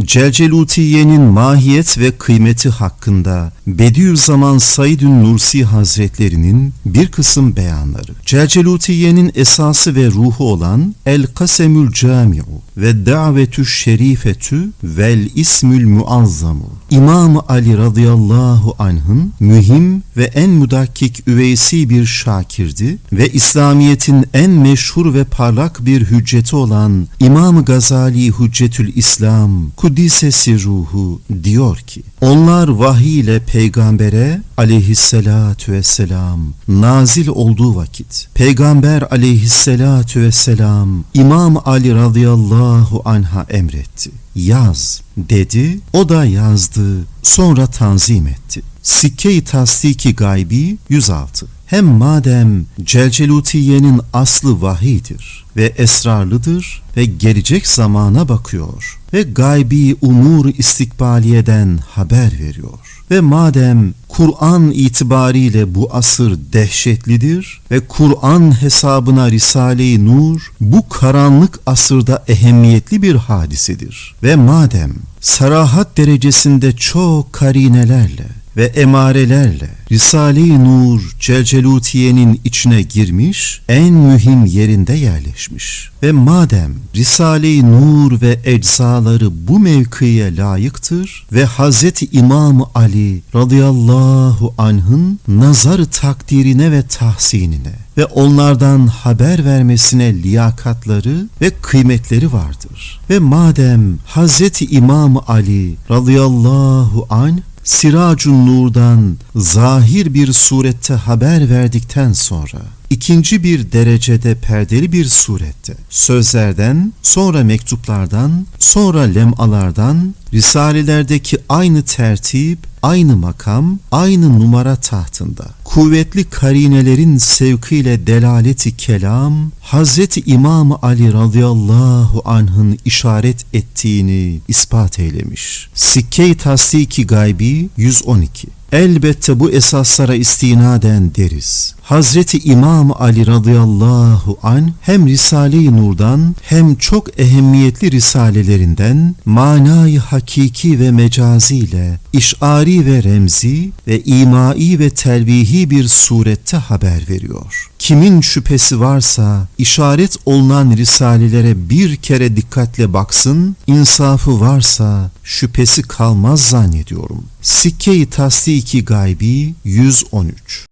Celcelutiye'nin mahiyet ve kıymeti hakkında Bediüzzaman Said-ün Nursi Hazretlerinin bir kısım beyanları. Celcelutiye'nin esası ve ruhu olan El Kasemül Camiu ve Davetü Şerifetü vel İsmül Muazzamu. İmam Ali radıyallahu anh'ın mühim ve en mudakkik üveysi bir şakirdi ve İslamiyet'in en meşhur ve parlak bir hücceti olan İmam Gazali Hüccetül İslam Kudisesi ruhu diyor ki onlar vahiy ile peygambere aleyhissalatu vesselam nazil olduğu vakit peygamber aleyhissalatu vesselam İmam Ali radıyallahu anha emretti. Yaz dedi o da yazdı sonra tanzim etti. Sikke-i Tasdiki Gaybi 106 hem madem Celcelutiye'nin aslı vahidir ve esrarlıdır ve gelecek zamana bakıyor ve gaybi umur istikbaliyeden haber veriyor. Ve madem Kur'an itibariyle bu asır dehşetlidir ve Kur'an hesabına Risale-i Nur bu karanlık asırda ehemmiyetli bir hadisedir. Ve madem sarahat derecesinde çok karinelerle ve emarelerle Risale-i Nur Celcelutiye'nin içine girmiş, en mühim yerinde yerleşmiş. Ve madem Risale-i Nur ve eczaları bu mevkiye layıktır ve Hz. İmam Ali radıyallahu anh'ın nazarı takdirine ve tahsinine ve onlardan haber vermesine liyakatları ve kıymetleri vardır. Ve madem Hz. İmam Ali radıyallahu anh Siracun Nur'dan zahir bir surette haber verdikten sonra ikinci bir derecede perdeli bir surette sözlerden, sonra mektuplardan, sonra lemalardan, risalelerdeki aynı tertip, aynı makam, aynı numara tahtında kuvvetli karinelerin sevkiyle delaleti kelam Hazreti İmam Ali radıyallahu anh'ın işaret ettiğini ispat eylemiş. Sikke-i Tasdiki Gaybi 112 Elbette bu esaslara istinaden deriz. Hazreti İmam Ali radıyallahu an hem Risale-i Nur'dan hem çok ehemmiyetli risalelerinden manayı hakiki ve mecaziyle işari ve remzi ve imai ve telvihi bir surette haber veriyor. Kimin şüphesi varsa işaret olunan risalelere bir kere dikkatle baksın, insafı varsa şüphesi kalmaz zannediyorum. Sikke-i Tasdiki Gaybi 113